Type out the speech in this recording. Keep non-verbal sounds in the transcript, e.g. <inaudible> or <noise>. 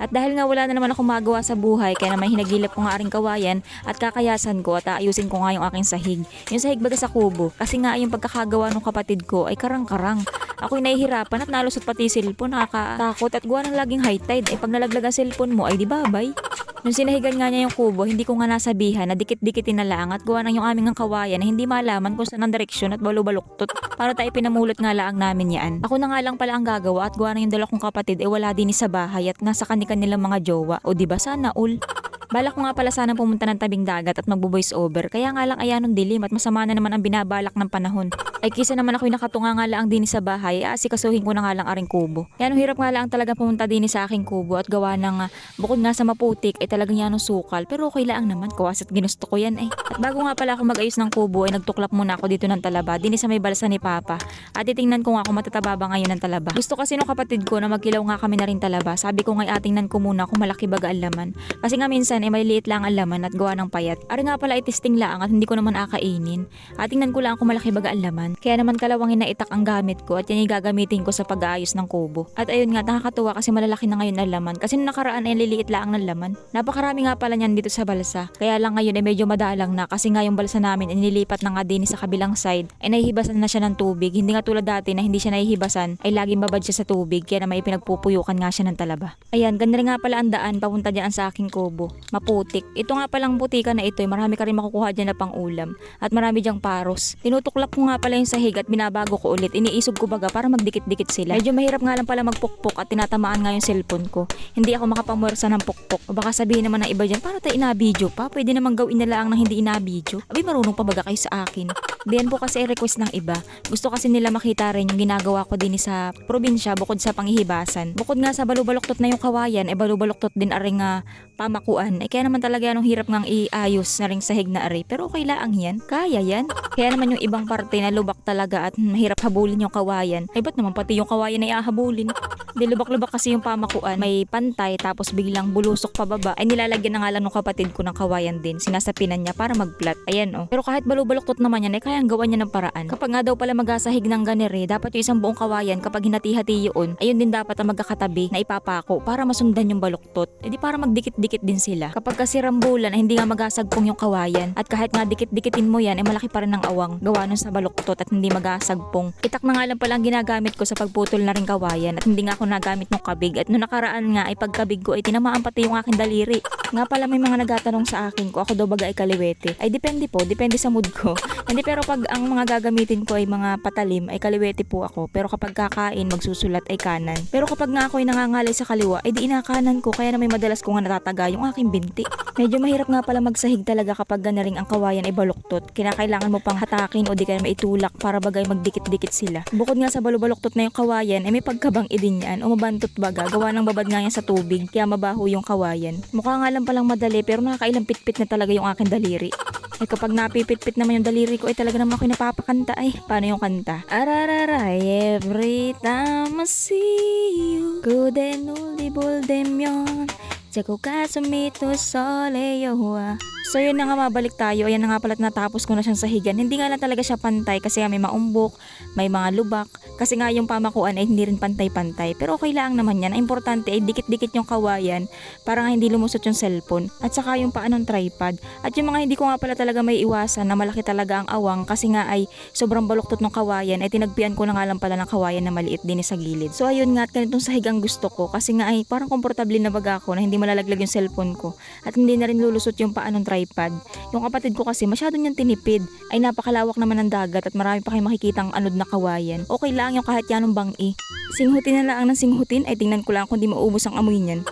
At dahil nga wala na naman akong magawa sa buhay, kaya naman hinagilap ko nga aring kawayan at kakayasan ko at aayusin ko nga yung aking sahig. Yung sahig baga sa kubo. Kasi nga yung pagkakagawa ng kapatid ko ay karang-karang. Ako'y nahihirapan at nalusot pati cellphone, nakakatakot at gawa ng laging high tide. Ay pag nalaglag ang cellphone mo ay di babay. Nung sinahigan nga niya yung kubo, hindi ko nga nasabihan na dikit-dikitin na lang at gawa ng yung aming ang kawayan na hindi malaman kung saan ang direksyon at balubaluktot para tayo pinamulot nga lang namin yan. Ako na nga lang pala ang gagawa at gawa ng yung dala kong kapatid ay wala din sa bahay at nasa kanilang mga jowa. O di ba sana ul? Balak ko nga pala sana pumunta ng tabing dagat at magbo-voice over. Kaya nga lang ayan ng dilim at masama na naman ang binabalak ng panahon. Ay kisa naman ako'y nakatunga nga lang din sa bahay, aasikasuhin ko na nga lang aring kubo. Nung hirap nga lang talaga pumunta din sa aking kubo at gawa ng ah, bukod nga sa maputik ay talagang yan ng sukal. Pero okay lang naman, kawas at ginusto ko yan eh. At bago nga pala ako mag-ayos ng kubo ay nagtuklap muna ako dito ng talaba, din sa may balsa ni Papa. At titingnan ko nga kung matataba ba ngayon ng talaba. Gusto kasi nung kapatid ko na magkilaw nga kami na rin talaba. Sabi ko nga atingnan ko muna kung malaki baga ang laman. Kasi nga minsan ay maliliit lang ang laman at gawa ng payat. Ari nga pala itisting lang at hindi ko naman akainin. At tingnan ko lang kung malaki baga ang laman. Kaya naman kalawangin na itak ang gamit ko at yan yung gagamitin ko sa pag-aayos ng kubo. At ayun nga, nakakatuwa kasi malalaki na ngayon ang laman. Kasi nung nakaraan ay liliit lang ng laman. Napakarami nga pala niyan dito sa balsa. Kaya lang ngayon ay medyo madalang na kasi nga yung balsa namin ay nilipat na nga din sa kabilang side. Ay nahihibasan na siya ng tubig. Hindi nga tulad dati na hindi siya nahihibasan ay laging babad siya sa tubig. Kaya naman ipinagpupuyukan nga siya ng talaba. Ayan, ganda rin nga pala ang daan papunta dyan sa aking kubo. Maputik. Ito nga palang butika na ito, eh, marami ka rin makukuha dyan na pang ulam. At marami dyang paros. Tinutuklap ko nga pala yung sahig at binabago ko ulit. Iniisog ko baga para magdikit-dikit sila. Medyo mahirap nga lang pala magpukpok at tinatamaan nga yung cellphone ko. Hindi ako makapamwersa ng pukpok. O baka sabihin naman ng iba dyan, para tayo inabidyo pa? Pwede naman gawin na lang ng hindi inabidyo. Abi marunong pa baga kayo sa akin. Diyan po kasi request ng iba. Gusto kasi nila makita rin yung ginagawa ko din sa probinsya bukod sa panghihibasan. Bukod nga sa balubaluktot na yung kawayan, eh balubaluktot din aring nga pamakuan. Eh kaya naman talaga anong hirap ngang iayos na ring sahig na ari. Pero okay lang yan. Kaya yan. Kaya naman yung ibang parte na lubak talaga at mahirap habulin yung kawayan. Ay ba't naman pati yung kawayan ay ahabulin? Di lubak-lubak kasi yung pamakuan. May pantay tapos biglang bulusok pababa. Ay nilalagyan na nga lang ng kapatid ko ng kawayan din. Sinasapinan niya para mag-flat. Ayan oh. Pero kahit balubaluktot naman yan ay kayang gawa niya ng paraan. Kapag nga daw pala magasahig ng ganere, dapat yung isang buong kawayan kapag hinati-hati yun, ayun din dapat ang magkakatabi na ipapako para masundan yung baluktot. E di para magdikit-dikit din sila. Kapag kasi rambulan ay hindi nga magasagpong yung kawayan at kahit nga dikit-dikitin mo yan ay malaki pa rin ang awang gawa nun sa baluktot at hindi magasagpong. Itak na nga lang pala ang ginagamit ko sa pagputol na rin kawayan at hindi nga ako nagamit ng kabig at nung nakaraan nga ay pagkabig ko ay tinamaan pati yung aking daliri. Nga pala may mga nagatanong sa akin ko ako daw baga ay kaliwete. Ay depende po, depende sa mood ko. <laughs> hindi pero pag ang mga gagamitin ko ay mga patalim ay kaliwete po ako pero kapag kakain magsusulat ay kanan. Pero kapag nga ako ay nangangalay sa kaliwa ay di inakanan ko kaya na may madalas ko nga natataga yung aking binti. Medyo mahirap nga pala magsahig talaga kapag ganaring ang kawayan ay baluktot. Kinakailangan mo pang hatakin o di kaya maitulak para bagay magdikit-dikit sila. Bukod nga sa balubaluktot na yung kawayan ay may pagkabang idin yan o mabantot baga gawa ng babad nga yan sa tubig kaya mabaho yung kawayan. Mukha nga lang palang madali pero nakakailang pitpit na talaga yung aking daliri. Eh kapag napipit-pit naman yung daliri ko ay talaga naman ako napapakanta ay. Paano yung kanta? Arararay every time I see you Kudenulibol demyon Jago ka sumito soleyowa So yun na nga mabalik tayo. Ayan na nga pala natapos ko na siyang sahigan. Hindi nga lang talaga siya pantay kasi may maumbok, may mga lubak. Kasi nga yung pamakuan ay hindi rin pantay-pantay. Pero okay lang naman yan. Ang importante ay dikit-dikit yung kawayan para nga hindi lumusot yung cellphone. At saka yung paanong tripod. At yung mga hindi ko nga pala talaga may iwasan na malaki talaga ang awang kasi nga ay sobrang baluktot ng kawayan ay tinagpian ko na nga lang pala ng kawayan na maliit din sa gilid. So ayun nga at ganitong sahig ang gusto ko kasi nga ay parang komportable na baga ako na hindi malalaglag yung cellphone ko at hindi na rin lulusot yung paanong tripod. Yung kapatid ko kasi masyado niyang tinipid. Ay napakalawak naman ng dagat at marami pa kayong makikitang anod na kawayan. Okay lang yung kahit yanong bangi. Singhutin na lang ng singhutin ay tingnan ko lang kung di maubos ang amoy niyan.